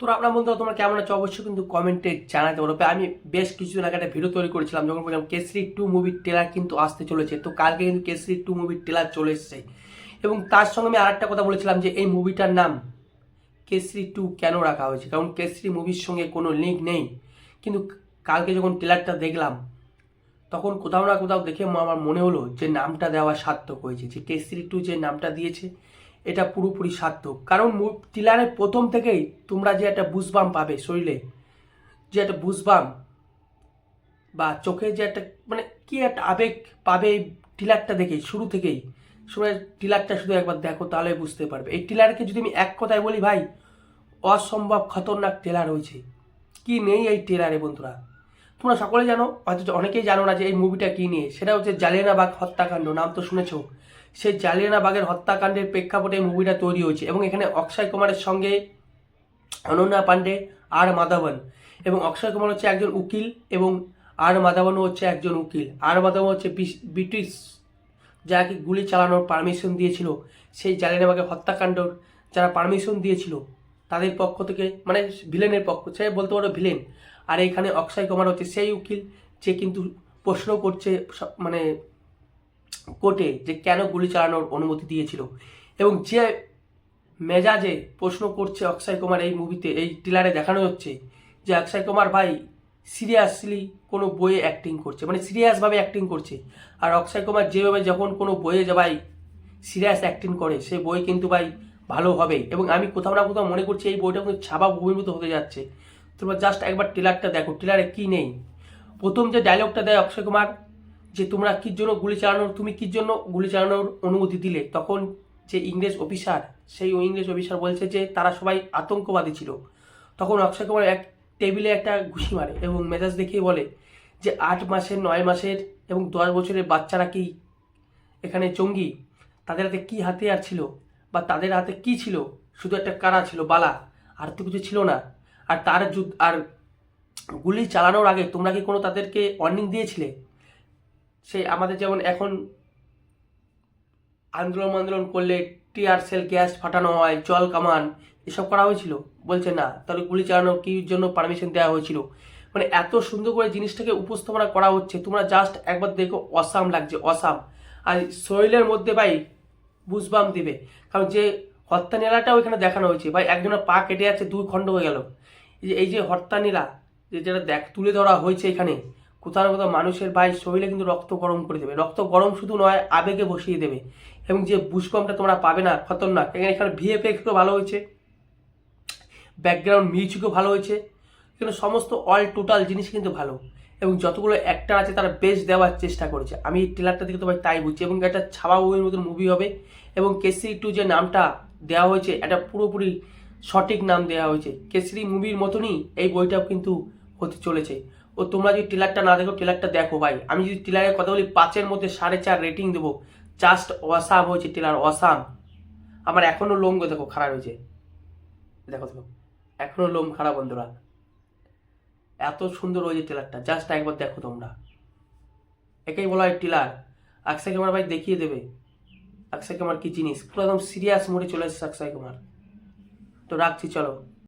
তো আপনার বন্ধুরা, তোমরা কেমন আছো? অবশ্যই কিন্তু কমেন্টে জানাতে পারো। আমি বেশ কিছুদিন আগে একটা ভিডিও তৈরি করেছিলাম, যখন বললাম কেসরি টু মুভির ট্রেলার কিন্তু আসতে চলেছে। তো কালকে কিন্তু কেসরি টু মুভির ট্রেলার চলে এসেছে। এবং তার সঙ্গে আমি আরেকটা কথা বলেছিলাম যে, এই মুভিটার নাম কেসরি টু কেন রাখা হয়েছে? কারণ কেসরি মুভির সঙ্গে কোনো লিঙ্ক নেই। কিন্তু কালকে যখন ট্রেলারটা দেখলাম, তখন কোথাও না কোথাও দেখে আমার মনে হলো যে, নামটা দেওয়া সার্থক হয়েছে। যে কেসরি টু যে নামটা দিয়েছে এটা পুরোপুরি সার্থক। কারণ টিলারের প্রথম থেকেই তোমরা যে একটা বুসবাম পাবে শরীরে, যে একটা বুসবাম বা চোখে যে একটা মানে কি একটা আবেগ পাবে এই টিলারটা দেখেই শুরু থেকেই। শুরু টিলারটা শুধু একবার দেখো তাহলে বুঝতে পারবে। এই টিলারকে যদি আমি এক কথায় বলি ভাই, অসম্ভব খতরনাক টেলার হয়েছে। কি নেই এই টেলারে বন্ধুরা? তোমরা সকলে জানো, অথচ অনেকেই জানো না যে এই মুভিটা কী নিয়ে। সেটা হচ্ছে জালিয়ানাবাগ হত্যাকাণ্ড, নাম তো শুনেছো। সেই জালিয়ানাবাগের হত্যাকাণ্ডের প্রেক্ষাপটে এই মুভিটা তৈরি হয়েছে। এবং এখানে অক্ষয় কুমারের সঙ্গে অনন্যা পাণ্ডে আর মাধবন। এবং অক্ষয় কুমার হচ্ছে একজন উকিল এবং আর মাধবনও হচ্ছে একজন উকিল। আর মাধবন হচ্ছে ব্রিটিশ যাকে গুলি চালানোর পারমিশন দিয়েছিল। সেই জালিয়ানাবাগের হত্যাকাণ্ডর যারা পারমিশন দিয়েছিল, তাদের পক্ষ থেকে মানে ভিলেনের পক্ষ, সে বলতে পারো ভিলেন আর এখানে অক্ষয় কুমার হচ্ছে সেই উকিল, যে কিন্তু প্রশ্ন করছে মানে কোর্টে যে কেন গুলি চালানোর অনুমতি দিয়েছিল এবং যে মেজাজে প্রশ্ন করছে অক্ষয় কুমার এই মুভিতে এই ট্রিলারে দেখানো হচ্ছে যে অক্ষয় কুমার ভাই সিরিয়াসলি কোনো বইয়ে অ্যাক্টিং করছে মানে সিরিয়াসভাবে অ্যাক্টিং করছে। আর অক্ষয় কুমার যেভাবে যখন কোনো বইয়ে যে ভাই সিরিয়াস অ্যাক্টিং করে, সে বই কিন্তু ভাই ভালো হবে এবং আমি কোথাও না কোথাও মনে করছি এই বইটা কিন্তু ছাপা ভূমিভূত হতে যাচ্ছে। তোমরা জাস্ট একবার ট্রেলারটা দেখো ট্রেলারে কী নেই? প্রথম যে ডায়লগটা দেয় অক্ষয় কুমার যে তোমরা কির জন্য গুলি চালানোর, তুমি কির জন্য গুলি চালানোর অনুমতি দিলে? তখন যে ইংরেজ অফিসার, সেই ইংরেজ অফিসার বলছে যে তারা সবাই আতঙ্কবাদী ছিল। তখন অক্ষয় কুমার এক টেবিলে একটা ঘুষি মারে এবং মেজাজ দেখিয়ে বলে যে আট মাসের, নয় মাসের এবং দশ বছরের বাচ্চারা কি এখানে জঙ্গি? তাদের হাতে কী হাতিয়ার ছিল বা তাদের হাতে কি ছিল? শুধু একটা কারা ছিল, বালা? আর তো কিছু ছিল না। আর তার যুদ্ধ, আর গুলি চালানোর আগে তোমরা কি কোনো তাদেরকে ওয়ার্নিং দিয়েছিলে? সেই আমাদের যেমন এখন আন্দোলন আন্দোলন করলে টিয়ার সেল, গ্যাস ফাটানো হয়, জল কামান, এসব করা হয়েছিল। বলছে না, তাহলে গুলি চালানো কি জন্য পারমিশন দেওয়া হয়েছিল? মানে এত সুন্দর করে জিনিসটাকে উপস্থাপনা করা হচ্ছে, তোমরা জাস্ট একবার দেখো, অসাম লাগছে, অসাম। আর শরীরের মধ্যে ভাই বুসবাম দিবে, কারণ যে হত্যা নীলাটাও এখানে দেখানো হয়েছে, ভাই একজনের পা কেটে যাচ্ছে, দুই খণ্ড হয়ে গেল। এই যে এই যে হত্যা নীলা, যে যেটা দেখ, তুলে ধরা হয়েছে এখানে কোথাও না কোথাও মানুষের ভাই শরীরে কিন্তু রক্ত গরম করে দেবে। রক্ত গরম শুধু নয়, আবেগে বসিয়ে দেবে। এবং যে বুসবামটা তোমরা পাবে না, খতরনাক। এখানে এখানে ভিএফএক্সও ভালো হয়েছে। ব্যাকগ্রাউন্ড মিউজিকও ভালো হয়েছে। কিন্তু সমস্ত অল টোটাল জিনিস কিন্তু ভালো। এবং যতগুলো অ্যাক্টার আছে তারা বেশ দেওয়ার চেষ্টা করেছে। আমি এই ট্রেলারটা দেখে তো ভাই তাই বুঝছি। এবং একটা ছাওয়া মুভির মতন মুভি হবে। এবং কেসরি টু যে নামটা দেওয়া হয়েছে এটা পুরোপুরি সঠিক নাম দেওয়া হয়েছে। কেসরি মুভির মতনই এই বইটাও কিন্তু হতে চলেছে। ও তোমরা যদি ট্রেলারটা না দেখো ট্রেলারটা দেখো ভাই। আমি যদি ট্রেলারের কথা বলি, পাঁচের মধ্যে সাড়ে চার রেটিং দেবো। জাস্ট অসাম হয়েছে ট্রেলার অসাম আমার এখনও লোম দেখো, খারাপ হয়েছে। দেখো দেখো। এখনও লোম খারাপ, বন্ধুরা। এত সুন্দর হয়েছে ট্রেলারটা জাস্ট একবার দেখো তোমরা। একেই বলা হয় টিলার অক্ষয় কুমার ভাই দেখিয়ে দেবে। অক্ষয় কুমার কি জিনিস? পুরো একদম সিরিয়াস মোডে চলে এসেছে অক্ষয় কুমার তো রাখছি, চলো।